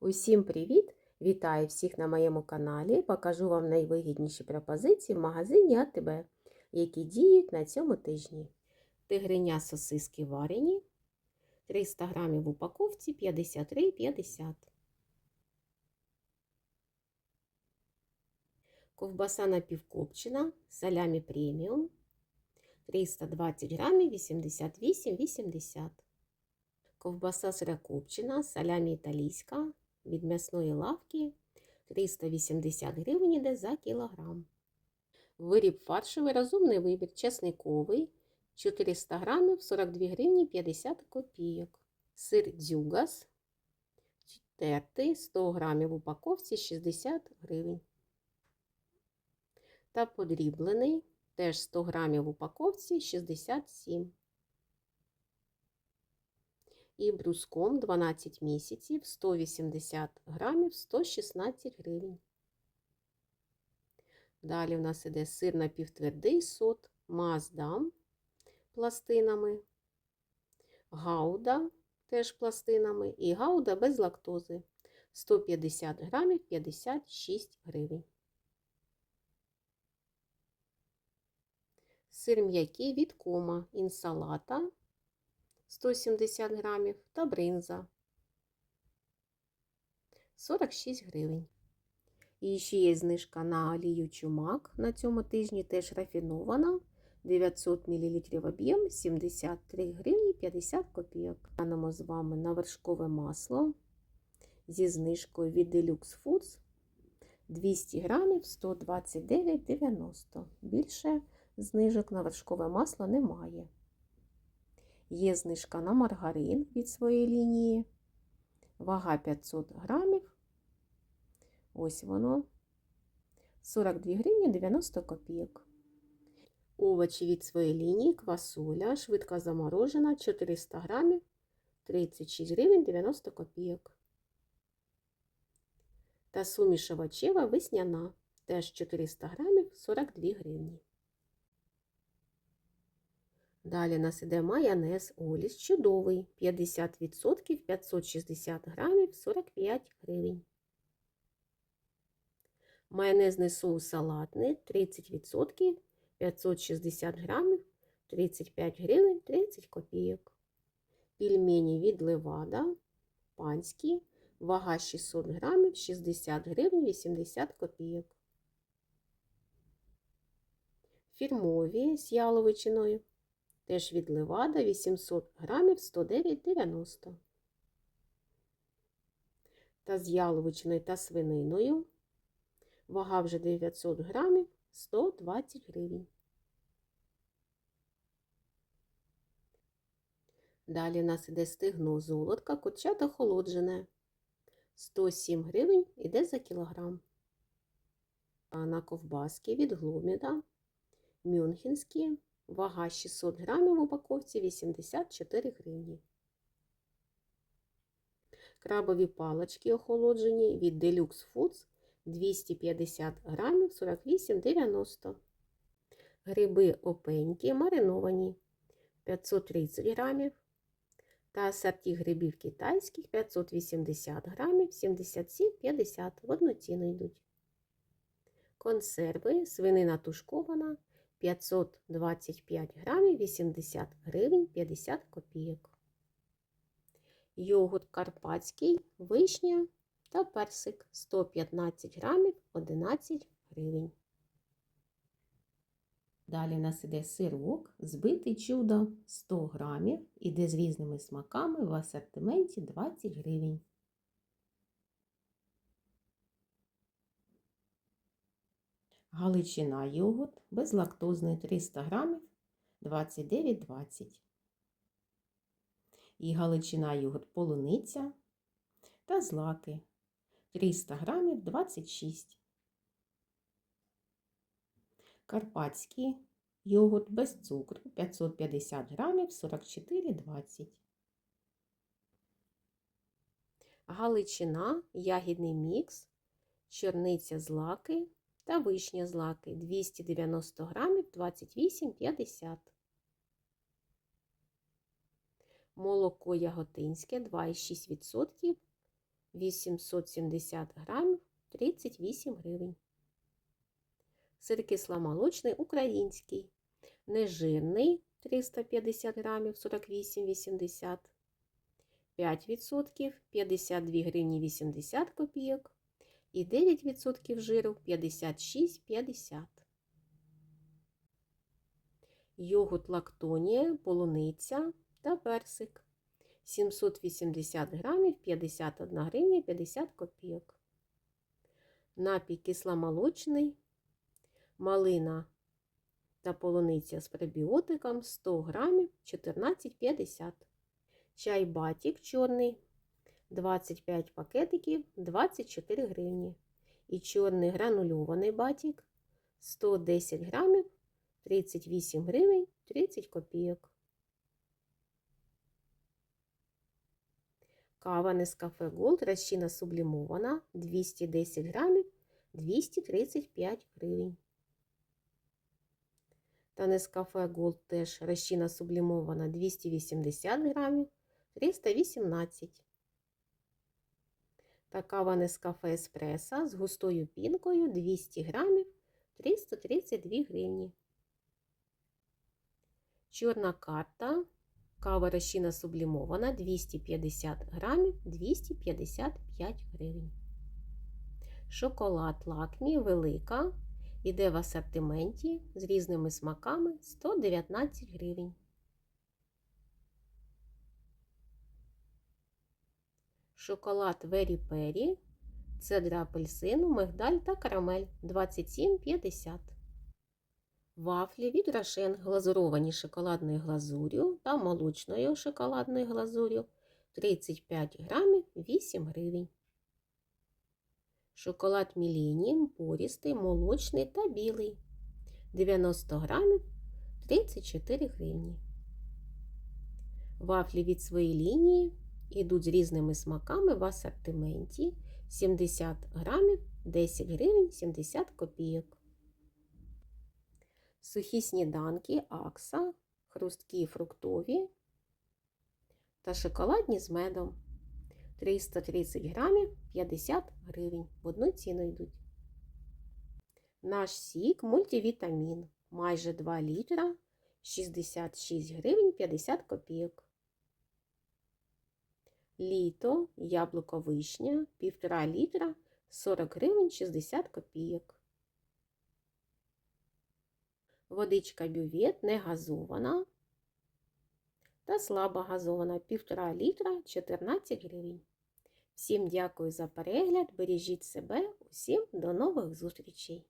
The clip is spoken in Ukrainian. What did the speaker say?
Усім привіт! Вітаю всіх на моєму каналі. Покажу вам найвигідніші пропозиції в магазині АТБ, які діють на цьому тижні. Тигриня сосиски варені 300 грамів в упаковці 53,50. Ковбаса напівкопчена, салямі преміум 320 грамів 88,80. Ковбаса сирокопчена, салямі італійська від м'ясної лавки 380 гривень іде за кілограм. Виріб фаршовий розумний вибір чесниковий 400 грамів 42 гривні 50 копійок. Сир дзюгас тертий 100 грамів в упаковці 60 гривень. Та подріблений теж 100 грамів в упаковці 67 і бруском 12 місяців 180 грамів 116 гривень. Далі в нас іде сир напівтвердий сот, маздам пластинами, гауда теж пластинами і гауда без лактози 150 грамів 56 гривень. Сир м'який від кома, інсалата 170 грамів та бринза 46 гривень. І ще є знижка на олію чумак на цьому тижні теж рафінована 900 мл об'єм 73 гривні 50 копійок. Глянемо з вами на вершкове масло зі знижкою від Deluxe Foods 200 грамів 129,90. Більше знижок на вершкове масло немає. Є знижка на маргарин від своєї лінії. Вага 500 грамів. Ось воно. 42 гривні 90 копійок. Овочі від своєї лінії, квасоля, швидко заморожена, 400 грамів, 36 гривень 90 копійок. Та суміш овочева весняна, теж 400 грамів, 42 гривні. Далі нас іде майонез Оліс чудовий 50% 560 грамів 45 гривень. Майонезний соус салатний 30% 560 грамів 35 гривень 30 копійок. Пельмені від Левада панські, вага 600 грамів 60 гривень 80 копійок. Фірмові з яловичиною Теж від левада 800 грамів 109,90. Та з яловичиною та свининою. Вага вже 900 грамів 120 гривень. Далі у нас іде стигно золотка, курчата охолоджене. 107 гривень іде за кілограм. А на ковбаски від глуміда, мюнхенські Вага 600 грамів в упаковці 84 гривні. Крабові палочки охолоджені від Deluxe Foods 250 грамів 48,90. Гриби опенькі мариновані 530 грамів. Та асорті грибів китайських 580 грамів 77,50 в одну ціну йдуть. Консерви, свинина тушкована 525 грамів 80 гривень 50 копійок. Йогурт карпатський, вишня та персик 115 грамів 11 гривень. Далі у нас іде сирок, збитий чудо 100 грамів, іде з різними смаками в асортименті 20 гривень. Галичина йогурт безлактозний 300 грамів 29,20. І галичина йогурт полуниця та злаки 300 грамів 26. Карпатський йогурт без цукру 550 грамів 44,20. Галичина, ягідний мікс, чорниця злаки та вишня злаки 290 грамів 28,50. Молоко яготинське 2,6%, 870 грамів 38 гривень. Сир кисломолочний український. Нежирний 350 грамів 48,80. 5% 52 гривні 80 копійок. І 9% жиру 56,50. Йогурт лактонія, полуниця та персик. 780 грамів 51 гривня 50 копійок. Напій кисломолочний, малина та полуниця з пребіотиком 100 грамів 14,50. Чай батік чорний 25 пакетиків 24 гривні. І чорний гранульований батік 110 грамів 38 гривень 30 копійок. Кава Нескафе Голд розчина сублімована 210 грамів 235 гривень. Та Нескафе Голд теж розчина сублімована 280 грамів 318. Та кава Нескафе Еспреса з густою пінкою 200 грамів 332 гривні. Чорна карта Кава розчина сублімована 250 грамів 255 гривень. Шоколад лакмі велика. Іде в асортименті з різними смаками 119 гривень. Шоколад Вері Пері, цедра апельсину, мигдаль та карамель 27,50 Вафлі від Рошен глазуровані шоколадною глазур'ю та молочною шоколадною глазур'ю 35 грамів 8 гривень. Шоколад Міленіум порістий, молочний та білий 90 грамів 34 гривні. Вафлі від своєї лінії йдуть з різними смаками в асортименті 70 грамів 10 гривень 70 копійок. Сухі сніданки, акса, хрусткі фруктові та шоколадні з медом. 330 грамів 50 гривень. В одну ціну йдуть. Наш сік мультивітамін. Майже 2 літра 66 гривень 50 копійок. Літо, яблуко вишня, 1,5 літра 40 гривень 60 копійок. Водичка бювет не газована та слабо газована 1,5 літра 14 гривень. Всім дякую за перегляд, бережіть себе, усім до нових зустрічей!